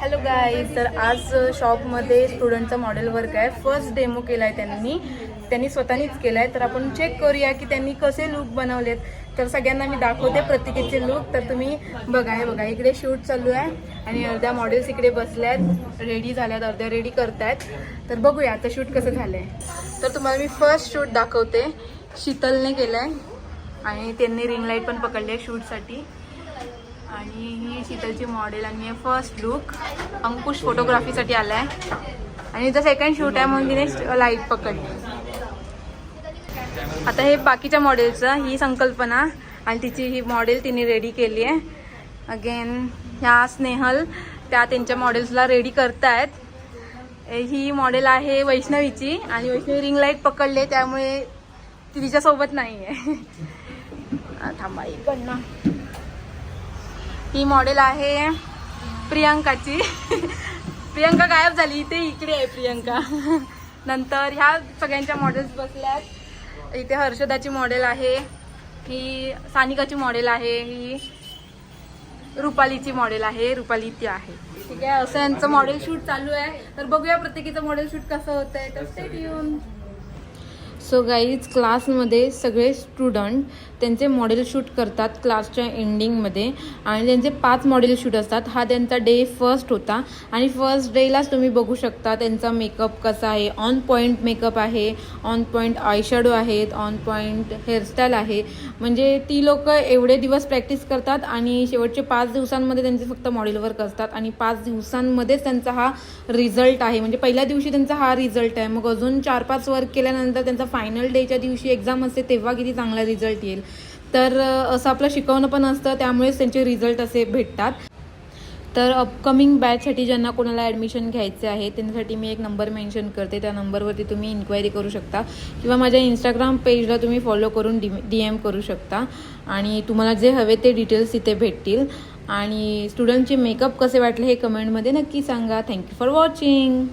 Hello guys तर आज शॉपमध्ये स्टुडंटचा मॉडेल वर्क आहे. फर्स्ट डेमो केला आहे त्यांनी. त्यांनी स्वतःनीच केला आहे तर आपण चेक करूया की त्यांनी कसे लुक बनवलेत. तर सगळ्यांना मी दाखवते प्रत्येकीचे लुक तर तुम्ही बघा हे बघा. इकडे शूट चालू आहे. आणि अर्ध्या मॉडेल्स इकडे बसल्या आहेत रेडी झाल्यात. अर्ध्या रेडी करतायत. तर बघूया आता शूट कसं झालं आहे तर तुम्हाला मी फर्स्ट शूट दाखवते. शीतलने केलं आहे आणि त्यांनी रिंग लाइट पण पकडली आहे शूटसाठी आणि ही शीतलची मॉडेल आणि फर्स्ट लुक अंकुश फोटोग्राफीसाठी आला आहे आणि इथं सेकंड शूट आहे म्हणून तिने लाइट पकडली. आता हे बाकीच्या मॉडेलचं ही संकल्पना आणि तिची ही मॉडेल तिने रेडी केली आहे. अगेन ह्या स्नेहल त्या त्यांच्या मॉडेल्सला रेडी करतायत. ही मॉडेल आहे वैष्णवीची आणि वैष्णवी रिंग लाइट पकडले त्यामुळे ती तिच्यासोबत नाही आहे थांबा इकडनं ही मॉडेल आहे प्रियंकाची. प्रियंका गायब झाली. इथे इकडे आहे प्रियंका. नंतर ह्या सगळ्यांच्या मॉडेल्स बसल्यात. इथे हर्षदाची मॉडेल आहे. ही सानिकाची मॉडेल आहे. ही रुपालीची मॉडेल आहे. रुपाली ती आहे. ठीक आहे? असं यांचं मॉडेल शूट चालू आहे. तर बघूया प्रत्येकीचं मॉडेल शूट कसं होतं आहे तर स्टेट येऊन सो गाईज क्लासमध्ये सगळे स्टुडंट त्यांचे मॉडेल शूट करतात क्लासच्या एंडिंगमध्ये आणि त्यांचे पाच मॉडेल शूट असतात. हा त्यांचा डे फर्स्ट होता. आणि फर्स्ट डेलाच तुम्ही बघू शकता त्यांचा मेकअप कसा आहे. ऑन पॉईंट मेकअप आहे. ऑन पॉईंट आयशॅडो आहेत. ऑन पॉईंट हेअरस्टाईल आहे. म्हणजे ती लोक एवढे दिवस प्रॅक्टिस करतात आणि शेवटचे पाच दिवसांमध्ये त्यांचे फक्त मॉडेल वर्क असतात. आणि पाच दिवसांमध्येच त्यांचा हा रिझल्ट आहे. म्हणजे पहिल्या दिवशी त्यांचा हा रिझल्ट आहे. मग अजून चार पाच वर्क केल्यानंतर त्यांचा फायनल डेच्या दिवशी एक्झाम असते तेव्हा किती चांगला रिझल्ट येईल. तर असं आपलं शिकवणं पण असतं त्यामुळेच त्यांचे रिझल्ट असे भेटतात. तर अपकमिंग बॅचसाठी ज्यांना कोणाला ॲडमिशन घ्यायचे आहे त्यांच्यासाठी मी एक नंबर मेन्शन करते. त्या नंबरवरती तुम्ही इन्क्वायरी करू शकता. किंवा माझ्या इंस्टाग्राम पेजला तुम्ही फॉलो करून डी डी एम करू शकता. आणि तुम्हाला जे हवे ते डिटेल्स तिथे भेटतील. आणि स्टुडंटचे मेकअप कसे वाटले हे कमेंटमध्ये नक्की सांगा. Thank you for watching